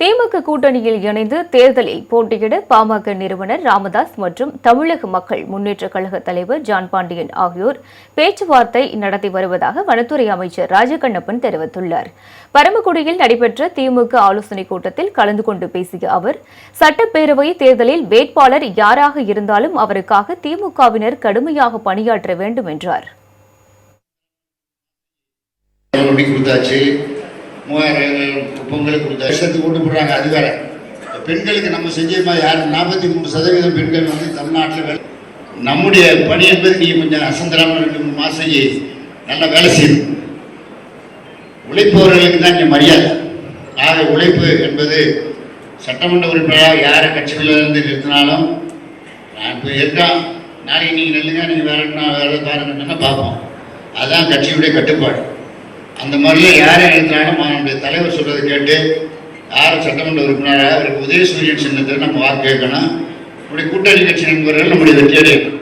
திமுக கூட்டணியில் இணைந்து தேர்தலில் போட்டியிட பாமக நிறுவனர் ராமதாஸ் மற்றும் தமிழக மக்கள் முன்னேற்ற கழக தலைவர் ஜான் பாண்டியன் ஆகியோர் பேச்சுவார்த்தை நடத்தி வருவதாக வனத்துறை அமைச்சர் ராஜகண்ணப்பன் தெரிவித்துள்ளார். பரமக்குடியில் நடைபெற்ற திமுக ஆலோசனைக் கூட்டத்தில் கலந்து கொண்டு பேசிய அவர் சட்டப்பேரவை தேர்தலில் வேட்பாளர் யாராக இருந்தாலும் அவருக்காக திமுகவினர் கடுமையாக பணியாற்ற வேண்டும் என்றார். மூவாயிரம் பொங்கலுக்கு கொடுத்தாச்சு வருஷத்துக்கு ஓட்டு போடுறாங்க அது வேற பெண்களுக்கு நம்ம செஞ்ச மாதிரி யாரும் நாற்பத்தி மூணு சதவீதம் பெண்கள் வந்து தமிழ்நாட்டில் வேலை நம்முடைய பணி என்பது நீங்கள் கொஞ்சம் அசந்தராமல் ரெண்டு மூணு மாதம் செஞ்சு நல்லா வேலை செய்யணும் உழைப்பவர்களுக்கு தான் இங்கே மரியாதை. ஆக உழைப்பு என்பது சட்டமன்ற உறுப்பினராக யாரை கட்சிகளிலிருந்து நிறுத்தினாலும் நான் இப்போ இருக்கேன் நாளைக்கு நீங்கள் நெல்லுங்க நீங்கள் வேற என்ன வேலை பாருங்கன்னா பார்ப்போம் அதுதான் கட்சியுடைய கட்டுப்பாடு. அந்த மாதிரிலாம் யாரை நிறுத்தினாலும் நம்முடைய தலைவர் சொல்றதை கேட்டு யார் சட்டமன்ற உறுப்பினராக அவருக்கு உதயசூரியன் சின்னத்தில் நம்ம வாக்கு கேட்கணும். நம்முடைய கூட்டணி கட்சி நண்பர்கள் நம்முடைய வெற்றியடையணும்.